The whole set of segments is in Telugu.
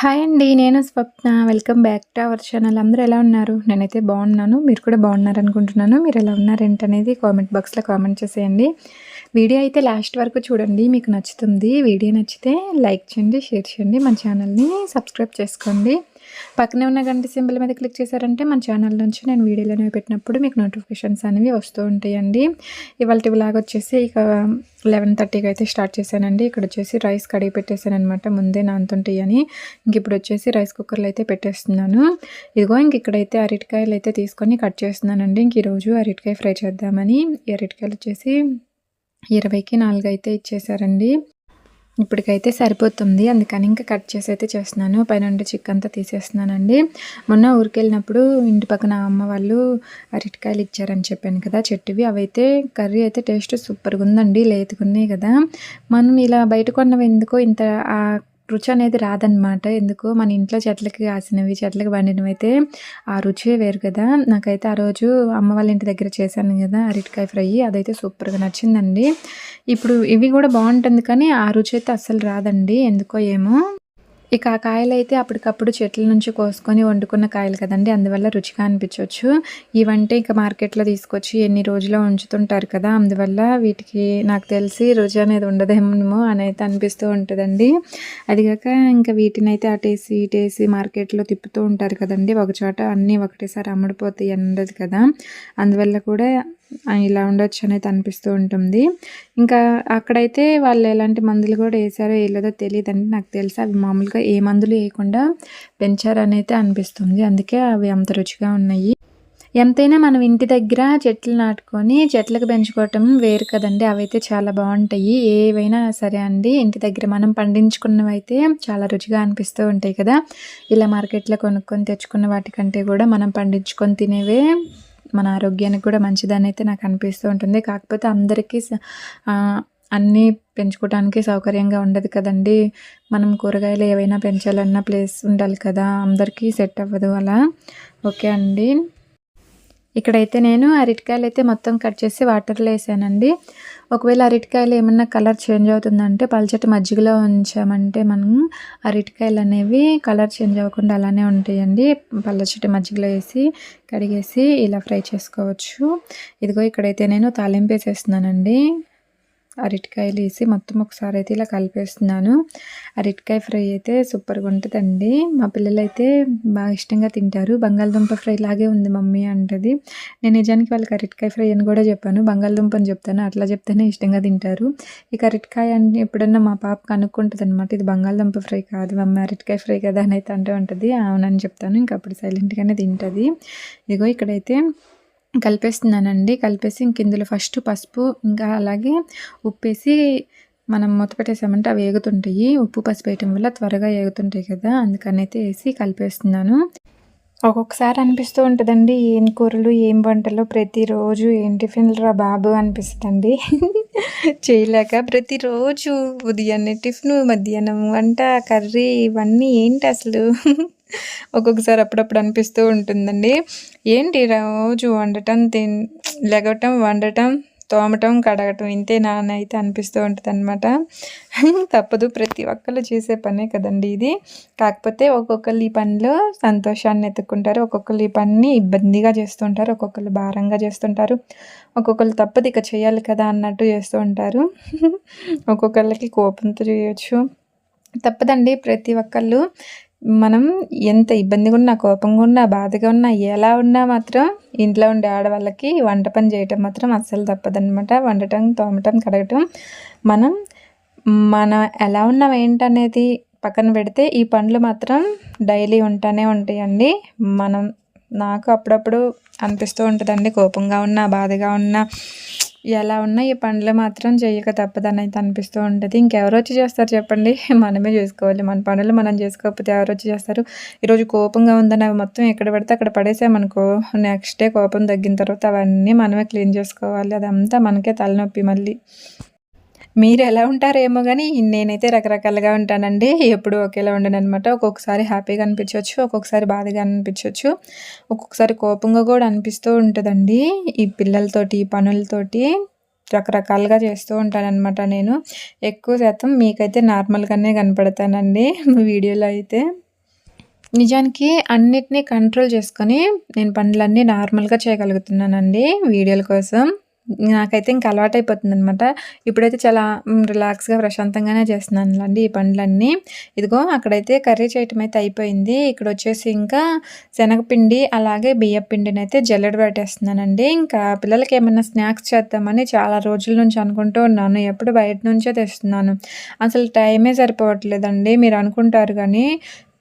హాయ్ అండి నేను Swapna. Welcome back to our channel అందరూ ఎలా ఉన్నారు? నేనైతే బాగున్నాను. మీరు కూడా బాగున్నారు అనుకుంటున్నాను మీరు ఎలా ఉన్నారు అనేది కామెంట్ బాక్స్లో కామెంట్ చేసేయండి. వీడియో అయితే లాస్ట్ వరకు చూడండి మీకు నచ్చుతుంది. వీడియో నచ్చితే లైక్ చేయండి షేర్ చేయండి. మన ఛానల్ని సబ్స్క్రైబ్ చేసుకోండి. పక్కనే ఉన్న గంట సింబల్ మీద క్లిక్ చేశారంటే మన ఛానల్ నుంచి నేను వీడియోలు అనేవి పెట్టినప్పుడు మీకు నోటిఫికేషన్స్ అనేవి వస్తూ ఉంటాయండి. ఇవాళ లాగా వచ్చేసి ఇక లెవెన్ థర్టీకి అయితే స్టార్ట్ చేశానండి. ఇక్కడ వచ్చేసి రైస్ కడిగి పెట్టేశాను అనమాట ముందే నాంతుంటాయి అని ఇంక ఇప్పుడు వచ్చేసి రైస్ కుక్కర్లో అయితే పెట్టేస్తున్నాను. ఇదిగో ఇంక ఇక్కడైతే అరటికాయలు అయితే తీసుకొని కట్ చేస్తున్నానండి. ఇంక ఈరోజు అరటికాయ ఫ్రై చేద్దామని. ఈ అరటికాయలు వచ్చేసి ఇరవైకి నాలుగు అయితే ఇచ్చేసారండి ఇప్పటికైతే సరిపోతుంది. అందుకని ఇంకా కట్ చేసి అయితే చేస్తున్నాను. పైన చిక్ అంతా తీసేస్తున్నానండి. మొన్న ఊరికి వెళ్ళినప్పుడు ఇంటి పక్కన అమ్మ వాళ్ళు అరటికాయలు ఇచ్చారని చెప్పాను కదా చెట్టువి అవైతే కర్రీ అయితే టేస్ట్ సూపర్గా ఉందండి లేతుకున్నాయి కదా. మనం ఇలా బయట కొన్నవి ఎందుకో ఇంత రుచి అనేది రాదనమాట ఎందుకు మన ఇంట్లో చెట్లకి కాసినవి చెట్లకి పండినవి అయితే ఆ రుచి వేరు కదా. నాకైతే ఆ రోజు అమ్మ వాళ్ళ ఇంటి దగ్గర చేశాను కదా అరటికాయ ఫ్రై. అదైతే సూపర్గా నచ్చిందండి. ఇప్పుడు ఇవి కూడా బాగుంటుంది కానీ ఆ రుచి అయితే అస్సలు రాదండి. ఎందుకో ఏమో ఇక ఆ కాయలు అయితే అప్పటికప్పుడు చెట్ల నుంచి కోసుకొని వండుకున్న కాయలు కదండి. అందువల్ల రుచిగా అనిపించవచ్చు ఇవంటే ఇంకా మార్కెట్లో తీసుకొచ్చి ఎన్ని రోజులు ఉంచుతుంటారు కదా అందువల్ల వీటికి నాకు తెలిసి రుచి అనేది ఉండదేమో అని అయితే అనిపిస్తూ ఉంటుందండి. అదిగాక ఇంకా వీటిని అయితే అటేసి ఇటేసి మార్కెట్లో తిప్పుతూ ఉంటారు కదండి. ఒకచోట అన్నీ ఒకటేసారి అమ్ముడిపోతాయి అన్నది కదా. అందువల్ల కూడా ఇలా ఉండొచ్చు అనేది అనిపిస్తూ ఉంటుంది. ఇంకా అక్కడైతే వాళ్ళు ఎలాంటి మందులు కూడా వేసారో వేయలేదో తెలియదండి. నాకు తెలిసి అవి మామూలుగా ఏ మందులు వేయకుండా పెంచారనైతే అనిపిస్తుంది. అందుకే అవి అంత రుచిగా ఉన్నాయి. ఎంతైనా మనం ఇంటి దగ్గర చెట్లు నాటుకొని చెట్లకు పెంచుకోవటం వేరు కదండి. అవైతే చాలా బాగుంటాయి. ఏవైనా సరే అండి ఇంటి దగ్గర మనం పండించుకున్నవి అయితే చాలా రుచిగా అనిపిస్తూ ఉంటాయి కదా. ఇలా మార్కెట్లో కొనుక్కొని తెచ్చుకున్న వాటికంటే కూడా మనం పండించుకొని తినేవే మన ఆరోగ్యానికి కూడా మంచిదని అయితే నాకు అనిపిస్తూ ఉంటుంది. కాకపోతే అందరికీ అన్నీ పెంచుకోవడానికి సౌకర్యంగా ఉండదు కదండి. మనం కూరగాయలు ఏవైనా పెంచాలన్న ప్లేస్ ఉండాలి కదా. అందరికీ సెట్ అవ్వదు అలా. ఓకే అండి. ఇక్కడైతే నేను అరటికాయలు అయితే మొత్తం కట్ చేసి వాటర్లో వేసానండి. ఒకవేళ అరటికాయలు ఏమన్నా కలర్ చేంజ్ అవుతుందంటే పల్చటి మజ్జిగలో ఉంచామంటే మనం అరటికాయలు అనేవి కలర్ చేంజ్ అవ్వకుండా అలానే ఉంటాయండి. పల్లచటి మజ్జిగలో వేసి కడిగేసి ఇలా ఫ్రై చేసుకోవచ్చు. ఇదిగో ఇక్కడైతే నేను తాలింపు వేసేస్తున్నానండి. అరటికాయలు వేసి మొత్తం ఒకసారి అయితే ఇలా కలిపేస్తున్నాను. అరటికాయ ఫ్రై అయితే సూపర్గా ఉంటుందండి. మా పిల్లలు అయితే బాగా ఇష్టంగా తింటారు. బంగాళదుంప ఫ్రై లాగే ఉంది మమ్మీ అంటది. నేను నిజానికి వాళ్ళకి అరటికాయ ఫ్రై అని కూడా చెప్పాను. బంగాళదుంప అని చెప్తాను. అట్లా చెప్తేనే ఇష్టంగా తింటారు. ఇక అరటికాయ అంటే ఎప్పుడన్నా మా పాప కనుక్కుంటుంది అనమాట ఇది బంగాళదుంప ఫ్రై కాదు. మమ్మీ అరటికాయ ఫ్రై కదా అని అయితే అంటూ ఉంటుంది. అవునని చెప్తాను. ఇంకప్పుడు సైలెంట్గానే తింటుంది. ఇదిగో ఇక్కడైతే కలిపేస్తున్నానండి. కలిపేసి ఇంక ఇందులో ఫస్ట్ పసుపు ఇంకా అలాగే ఉప్పేసి మనం మూత పెట్టేసామంటే అవి ఏగుతుంటాయి. ఉప్పు పసుపు వేయటం వల్ల త్వరగా ఏగుతుంటాయి కదా అందుకని అయితే వేసి కలిపేస్తున్నాను. ఒక్కొక్కసారి అనిపిస్తూ ఉంటుందండి ఏం కూరలు ఏం వంటలు ప్రతిరోజు ఏం టిఫిన్లు రా బాబు అనిపిస్తుంది చేయలేక ప్రతిరోజు ఉదయాన్నే టిఫిన్ మధ్యాహ్నం వంట కర్రీ ఇవన్నీ ఏంటి అసలు? ఒక్కొక్కసారి అప్పుడప్పుడు అనిపిస్తూ ఉంటుందండి. ఏంటి రోజు వండటం తిన్ లెగటం వండటం తోమటం కడగటం ఇంతే నాన్న అయితే అనిపిస్తూ ఉంటుంది అనమాట తప్పదు ప్రతి ఒక్కళ్ళు చేసే పనే కదండి ఇది. కాకపోతే ఒక్కొక్కళ్ళు ఈ పనిలో సంతోషాన్ని ఎత్తుక్కుంటారు ఒక్కొక్కళ్ళు ఈ పనిని ఇబ్బందిగా చేస్తుంటారు ఒక్కొక్కళ్ళు భారంగా చేస్తుంటారు. ఒక్కొక్కళ్ళు తప్పదు ఇక చేయాలి కదా అన్నట్టు చేస్తూ ఉంటారు. ఒక్కొక్కళ్ళకి కోపంతో చేయొచ్చు. తప్పదండి ప్రతి ఒక్కళ్ళు మనం ఎంత ఇబ్బందిగా ఉన్నా కోపంగా ఉన్నా బాధగా ఉన్నా ఎలా ఉన్నా మాత్రం ఇంట్లో ఉండే ఆడవాళ్ళకి వంట పని చేయటం మాత్రం అస్సలు తప్పదనమాట వండటం తోమటం కడగటం. మనం మనం ఎలా ఉన్నాం ఏంటనేది పక్కన పెడితే ఈ పనులు మాత్రం డైలీ ఉంటానే ఉంటాయండి. మనం నాకు అప్పుడప్పుడు అనిపిస్తూ ఉంటుందండి కోపంగా ఉన్నా బాధగా ఉన్నా. ఎలా ఉన్నా ఈ పనులు మాత్రం చేయక తప్పదని అయితే అనిపిస్తూ ఉంటుంది. ఇంకెవరు వచ్చి చేస్తారు చెప్పండి? మనమే చేసుకోవాలి. మన పనులు మనం చేసుకోకపోతే ఎవరు వచ్చి చేస్తారు? ఈరోజు కోపంగా ఉందని అవి మొత్తం ఎక్కడ పడితే అక్కడ పడేసామనుకో నెక్స్ట్ డే కోపం తగ్గిన తర్వాత అవన్నీ మనమే క్లీన్ చేసుకోవాలి. అదంతా మనకే తలనొప్పి మళ్ళీ. మీరు ఎలా ఉంటారేమో కానీ నేనైతే రకరకాలుగా ఉంటానండి. ఎప్పుడు ఒకేలా ఉండను అనమాట ఒక్కొక్కసారి హ్యాపీగా అనిపించవచ్చు ఒక్కొక్కసారి బాధగా అనిపించవచ్చు ఒక్కొక్కసారి కోపంగా కూడా అనిపిస్తూ ఉంటుందండి. ఈ పిల్లలతోటి ఈ పనులతోటి రకరకాలుగా చేస్తూ ఉంటానన్నమాట నేను. ఎక్కువ శాతం మీకైతే నార్మల్గానే కనపడతానండి వీడియోలో అయితే. నిజానికి అన్నిటిని కంట్రోల్ చేసుకొని నేను పనులన్నీ నార్మల్‌గా చేయగలుగుతున్నానండి వీడియోల కోసం. నాకైతే ఇంక అనమాట ఇప్పుడైతే చాలా రిలాక్స్‌గా ప్రశాంతంగానే చేస్తున్నానులెండి ఈ పనులన్నీ. ఇదిగో అక్కడైతే కర్రీ చేయటం అయితే అయిపోయింది. ఇక్కడ వచ్చేసి ఇంకా శనగపిండి, అలాగే బియ్య పిండిని అయితే జల్లెడ పట్టేస్తున్నానండి. ఇంకా పిల్లలకి ఏమైనా స్నాక్స్ చేద్దామని చాలా రోజుల నుంచి అనుకుంటూ ఉన్నాను. ఎప్పుడు బయట నుంచే తెస్తున్నాను. అసలు టైమే సరిపోవట్లేదండి. మీరు అనుకుంటారు కానీ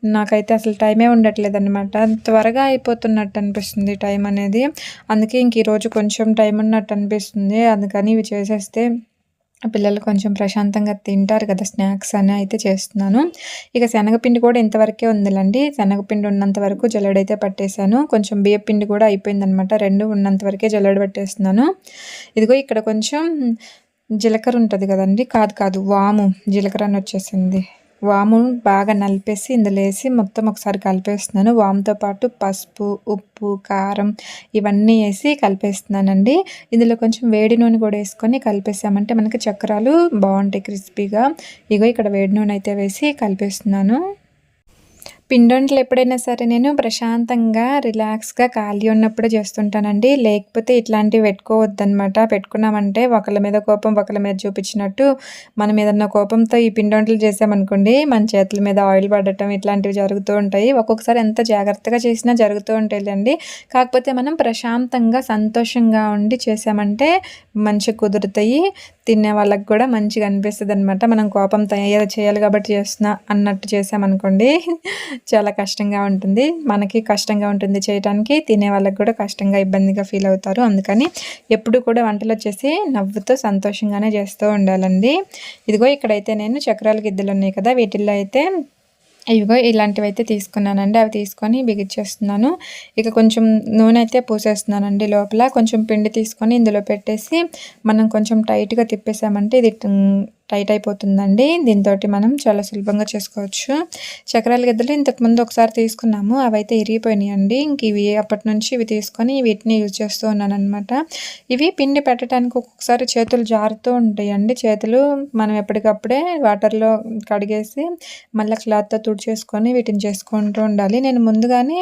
నాకైతే అసలు టైమే ఉండట్లేదు అనమాట త్వరగా అయిపోతున్నట్టు అనిపిస్తుంది టైం అనేది. అందుకే ఇంక ఈరోజు కొంచెం టైం ఉన్నట్టు అనిపిస్తుంది. అందుకని ఇవి చేసేస్తే పిల్లలు కొంచెం ప్రశాంతంగా తింటారు కదా స్నాక్స్ అని అయితే చేస్తున్నాను. ఇక శనగపిండి కూడా ఇంతవరకే ఉందిలెండి. శనగపిండి ఉన్నంత వరకు జల్లడైతే పట్టేశాను కొంచెం బియ్యపిండి కూడా అయిపోయిందనమాట. రెండు ఉన్నంత వరకే జల్లెడ పట్టేస్తున్నాను. ఇదిగో ఇక్కడ కొంచెం జీలకర్ర ఉంటుంది కదండి కాదు కాదు వాము. జీలకర్ర అని వచ్చేసింది. వాము బాగా నలిపేసి ఇందులో వేసి మొత్తం ఒకసారి కలిపేస్తున్నాను. వాముతో పాటు పసుపు, ఉప్పు, కారం ఇవన్నీ వేసి కలిపేస్తున్నానండి. ఇందులో కొంచెం వేడి నూనె కూడా వేసుకొని కలిపేసామంటే మనకి చక్రాలు బాగుంటాయి క్రిస్పీగా. ఇగో ఇక్కడ వేడి నూనె అయితే వేసి కలిపేస్తున్నాను. పిండొంట్లు ఎప్పుడైనా సరే నేను ప్రశాంతంగా, రిలాక్స్‌గా ఖాళీ ఉన్నప్పుడు చేస్తుంటానండి. లేకపోతే ఇట్లాంటివి పెట్టుకోవద్దనమాట. పెట్టుకున్నామంటే ఒకళ్ళ మీద కోపం ఒకళ్ళ మీద చూపించినట్టు, మనం ఏదన్నా కోపంతో ఈ పిండొంట్లు చేసామనుకోండి, మన చేతుల మీద ఆయిల్ పడటం ఇట్లాంటివి జరుగుతూ ఉంటాయి. ఒక్కొక్కసారి ఎంత జాగ్రత్తగా చేసినా జరుగుతూ ఉంటాయిలెండి. కాకపోతే మనం ప్రశాంతంగా, సంతోషంగా ఉండి చేసామంటే మంచిగా కుదురుతాయి. తినే వాళ్ళకి కూడా మంచిగా అనిపిస్తుంది అనమాట మనం కోపంతో ఏదో చేయాలి కాబట్టి చేస్తున్నా అన్నట్టు చేసామనుకోండి చాలా కష్టంగా ఉంటుంది. మనకి కష్టంగా ఉంటుంది చేయటానికి. తినే వాళ్ళకి కూడా కష్టంగా, ఇబ్బందిగా ఫీల్ అవుతారు. అందుకని ఎప్పుడు కూడా వంటలు వచ్చేసి నవ్వుతో సంతోషంగానే చేస్తూ ఉండాలండి. ఇదిగో ఇక్కడైతే నేను చక్రాల గిద్దెలున్నాయి కదా! వీటిల్లో అయితే ఇవిగో ఇలాంటివైతే తీసుకున్నానండి. అవి తీసుకొని బిగించేస్తున్నాను ఇక కొంచెం నూనె అయితే పూసేస్తున్నానండి లోపల. కొంచెం పిండి తీసుకొని ఇందులో పెట్టేసి, మనం కొంచెం టైట్‌గా తిప్పేసామంటే ఇది టైట్ అయిపోతుందండి. దీంతో మనం చాలా సులభంగా చేసుకోవచ్చు. చక్రాల గద్దలు ఇంతకుముందు ఒకసారి తీసుకున్నాము. అవైతే ఇరిగిపోయినాయండి. ఇంక ఇవి అప్పటినుంచి ఇవి తీసుకొని వీటిని యూజ్ చేస్తూ ఉన్నాననమాట. ఇవి పిండి పెట్టడానికి ఒక్కొక్కసారి చేతులు జారుతూ ఉంటాయండి. చేతులు మనం ఎప్పటికప్పుడే వాటర్‌లో కడిగేసి, మళ్ళీ క్లాత్‌తో తుడిచేసుకొని వీటిని చేసుకుంటూ ఉండాలి. నేను ముందుగానే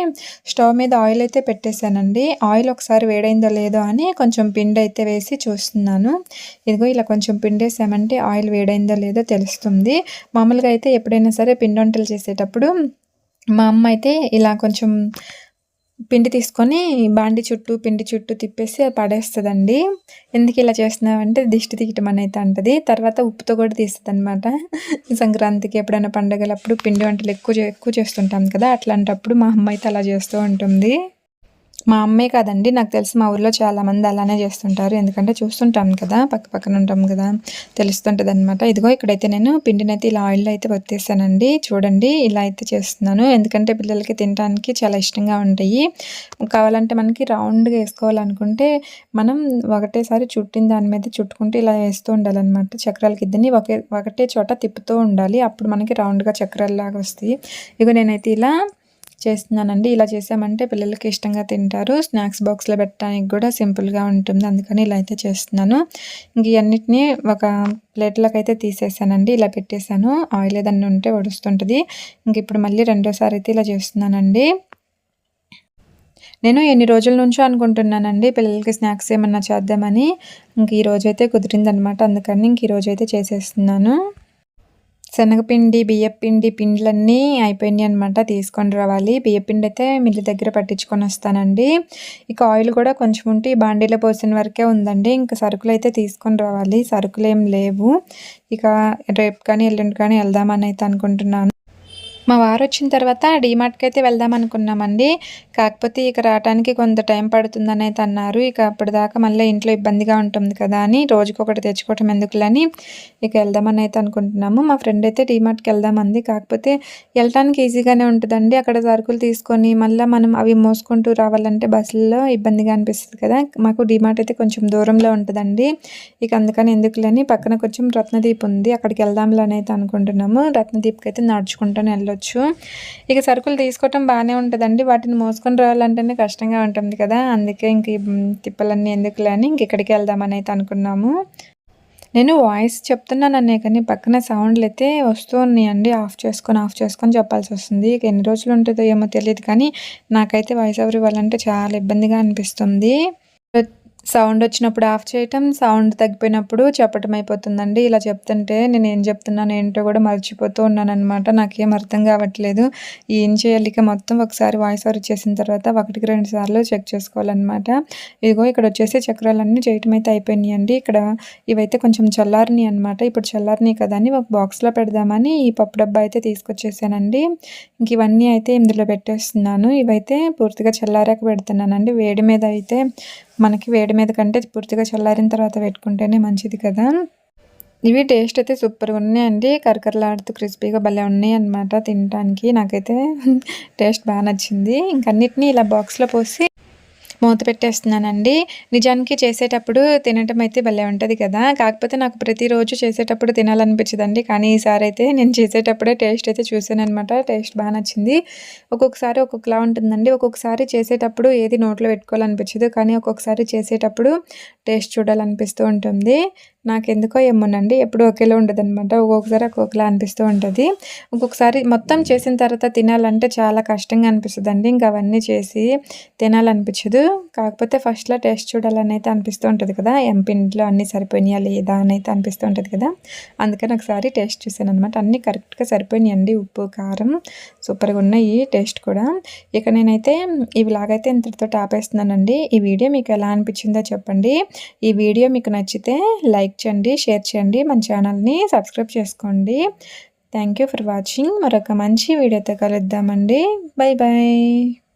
స్టవ్ మీద ఆయిల్ అయితే పెట్టేశానండి ఆయిల్ ఒకసారి వేడైందో లేదో అని కొంచెం పిండి అయితే వేసి చూస్తున్నాను. ఇదిగో ఇలా కొంచెం పిండేసామంటే ఆయిల్ వేడైందో లేదో తెలుస్తుంది. మామూలుగా అయితే ఎప్పుడైనా సరే పిండి వంటలు చేసేటప్పుడు మా అమ్మ అయితే ఇలా కొంచెం పిండి తీసుకొని బాండి చుట్టూ, పిండి చుట్టూ తిప్పేసి పడేస్తుందండి ఎందుకు ఇలా చేస్తున్నావంటే దిష్టి తీయటం అనేది అంటది. తర్వాత ఉప్పుతో కూడా తీస్తుంది అనమాట సంక్రాంతికి ఎప్పుడైనా పండగలప్పుడు పిండి వంటలు ఎక్కువ ఎక్కువ చేస్తుంటాం కదా! అట్లాంటప్పుడు మా అమ్మ అయితే అలా చేస్తూ ఉంటుంది. మా అమ్మే కాదండి నాకు తెలిసి మా ఊర్లో చాలామంది అలానే చేస్తుంటారు. ఎందుకంటే చూస్తుంటాం కదా! పక్క పక్కన ఉంటాం కదా! తెలుస్తుంటదనమాట. ఇదిగో ఇక్కడైతే నేను పిండినైతే ఇలా ఆయిల్‌లో అయితే ఒత్తేసానండి. చూడండి ఇలా అయితే చేస్తున్నాను. ఎందుకంటే పిల్లలకి తినటానికి చాలా ఇష్టంగా ఉంటాయి. కావాలంటే మనకి రౌండ్‌గా వేసుకోవాలనుకుంటే మనం ఒకటేసారి చుట్టిన దాని మీద చుట్టుకుంటూ ఇలా వేస్తూ ఉండాలన్నమాట చక్రాల గిద్దెని ఒకే ఒకటే చోట తిప్పుతూ ఉండాలి. అప్పుడు మనకి రౌండ్‌గా చక్రాల్లాగా వస్తాయి. ఇగో నేనైతే ఇలా చేస్తున్నానండి. ఇలా చేసామంటే పిల్లలకి ఇష్టంగా తింటారు. స్నాక్స్ బాక్స్‌లో పెట్టడానికి కూడా సింపుల్‌గా ఉంటుంది. అందుకని ఇలా అయితే చేస్తున్నాను. ఇంక ఇవన్నిటిని ఒక ప్లేట్‌లోకి అయితే తీసేసానండి. ఇలా పెట్టేశాను ఆయిల్ ఏదన్నా ఉంటే ఒడుస్తుంటది. ఇంక ఇప్పుడు మళ్ళీ రెండోసారి అయితే ఇలా చేస్తున్నానండి. నేను ఎన్ని రోజుల నుంచో అనుకుంటున్నానండి పిల్లలకి స్నాక్స్ ఏమన్నా చేద్దామని. ఇంక ఈరోజైతే కుదిరిందనమాట. అందుకని ఇంక ఈరోజైతే చేసేస్తున్నాను. శనగపిండి, బియ్యపిండి పిండ్లన్నీ అయిపోయినాయి అనమాట తీసుకొని రావాలి. బియ్యపిండి అయితే మిల్లు దగ్గర పట్టించుకొని వస్తానండి ఇక ఆయిల్ కూడా కొంచెం ఉంటే ఈ బాండీలో పోసిన వరకే ఉందండి. ఇంకా సరుకులు అయితే తీసుకొని రావాలి. సరుకులు ఏం లేవు. ఇక రేపు కానీ, ఎల్లుండి కానీ వెళ్దామని అయితే అనుకుంటున్నాను. మా వారు వచ్చిన తర్వాత డీమార్ట్‌కి అయితే వెళ్దాం అనుకున్నామండి. కాకపోతే ఇక రావటానికి కొంత టైం పడుతుందని అయితే అన్నారు. ఇక అప్పటిదాకా మళ్ళీ ఇంట్లో ఇబ్బందిగా ఉంటుంది కదా! అని రోజుకొకటి తెచ్చుకోవటం ఎందుకులని ఇక వెళ్దామని అయితే అనుకుంటున్నాము. మా ఫ్రెండ్ అయితే డీమార్ట్‌కి వెళ్దామంది. కాకపోతే వెళ్ళటానికి ఈజీగానే ఉంటుందండి అక్కడ సరుకులు తీసుకొని మళ్ళీ మనం అవి మోసుకుంటూ రావాలంటే బస్సుల్లో ఇబ్బందిగా అనిపిస్తుంది కదా! మాకు డీమార్ట్ అయితే కొంచెం దూరంలో ఉంటుందండి ఇక అందుకని ఎందుకులని పక్కన కొంచెం రత్నదీప్ ఉంది. అక్కడికి వెళ్దాంలో అని అయితే అనుకుంటున్నాము. అయితే నడుచుకుంటాను వెళ్ళొచ్చు. ఇక సరుకులు తీసుకోవటం బాగానే ఉంటుందండి. వాటిని మోసుకొని రావాలంటేనే కష్టంగా ఉంటుంది కదా! అందుకే ఇంక తిప్పలన్నీ ఎందుకులే అని ఇంక ఇక్కడికి వెళ్దామని అయితే అనుకున్నాము. నేను వాయిస్ చెప్తున్నాననే కానీ పక్కన సౌండ్లు అయితే వస్తూ ఉన్నాయండి. ఆఫ్ చేసుకొని ఆఫ్ చేసుకొని చెప్పాల్సి వస్తుంది. ఇక ఎన్ని రోజులు ఉంటుందో ఏమో తెలియదు కానీ నాకైతే వాయిస్ ఓవర్ ఇవ్వాలంటే చాలా ఇబ్బందిగా అనిపిస్తుంది. సౌండ్ వచ్చినప్పుడు ఆఫ్ చేయటం సౌండ్ తగ్గిపోయినప్పుడు చెప్పటం అయిపోతుందండి. ఇలా చెప్తుంటే నేను ఏం చెప్తున్నాను ఏంటో కూడా మర్చిపోతూ ఉన్నాను అనమాట నాకేం అర్థం కావట్లేదు. ఏం చేయాలి? ఇక మొత్తం ఒకసారి వాయిస్ ఓవర్ చేసిన తర్వాత ఒకటికి రెండు సార్లు చెక్ చేసుకోవాలన్నమాట. ఇదిగో ఇక్కడ వచ్చేసి చక్రాలన్నీ చేయటం అయితే అయిపోయినాయండి. ఇక్కడ ఇవైతే కొంచెం చల్లారిని అనమాట ఇప్పుడు చల్లారిని కదా అని ఒక బాక్స్లో పెడదామని ఈ పప్పు డబ్బా అయితే తీసుకొచ్చేసానండి. ఇంక ఇవన్నీ అయితే ఇందులో పెట్టేస్తున్నాను. ఇవైతే పూర్తిగా చల్లారాక పెడుతున్నానండి. వేడి మీద అయితే మనకి వేడి మీద కంటే పూర్తిగా చల్లారిన తర్వాత పెట్టుకుంటేనే మంచిది కదా. ఇవి టేస్ట్ అయితే సూపర్గా ఉన్నాయండి. కరకరలాడుతూ క్రిస్పీగా భలే ఉన్నాయి అనమాట తినడానికి నాకైతే టేస్ట్ బాగా నచ్చింది. ఇంకన్నిటినీ ఇలా బాక్స్లో పోసి మూత పెట్టేస్తున్నానండి. నిజానికి చేసేటప్పుడు తినటం అయితే భలే ఉంటుంది కదా. కాకపోతే నాకు ప్రతిరోజు చేసేటప్పుడు తినాలనిపించదండి. కానీ ఈసారి అయితే నేను చేసేటప్పుడే టేస్ట్ అయితే చూసాను అనమాట టేస్ట్ బాగా నచ్చింది. ఒక్కొక్కసారి ఒక్కొక్కలా ఉంటుందండి. ఒక్కొక్కసారి చేసేటప్పుడు ఏది నోట్లో పెట్టుకోవాలనిపించదు. కానీ ఒక్కొక్కసారి చేసేటప్పుడు టేస్ట్ చూడాలనిపిస్తూ ఉంటుంది. నాకెందుకో ఏమోనండి ఎప్పుడు ఒకేలా ఉండదు అనమాట ఒక్కొక్కసారి ఒక్కొక్కలా అనిపిస్తూ ఉంటుంది. ఒక్కొక్కసారి మొత్తం చేసిన తర్వాత తినాలంటే చాలా కష్టంగా అనిపిస్తుంది అండి ఇంకా అవన్నీ చేసి తినాలనిపించదు. కాకపోతే ఫస్ట్లో టేస్ట్ చూడాలని అయితే అనిపిస్తూ ఉంటుంది కదా. ఎంపింట్లో అన్నీ సరిపోయినాయా లేదా అని అయితే అనిపిస్తూ ఉంటుంది కదా. అందుకని ఒకసారి టేస్ట్ చూసాను అనమాట అన్నీ కరెక్ట్గా సరిపోయినాయండి. ఉప్పు కారం సూపర్గా ఉన్నాయి. టేస్ట్ కూడా. ఇక నేనైతే ఇవి లాగైతే ఇంతటితో ఆపేస్తున్నానండి. ఈ వీడియో మీకు ఎలా అనిపించిందో చెప్పండి. ఈ వీడియో మీకు నచ్చితే లైక్ లైక్ చేయండి షేర్ చేయండి. మన ఛానల్ని సబ్స్క్రైబ్ చేసుకోండి. థ్యాంక్ యూ ఫర్ వాచింగ్ మరొక మంచి వీడియోతో కలుద్దామండి. Bye bye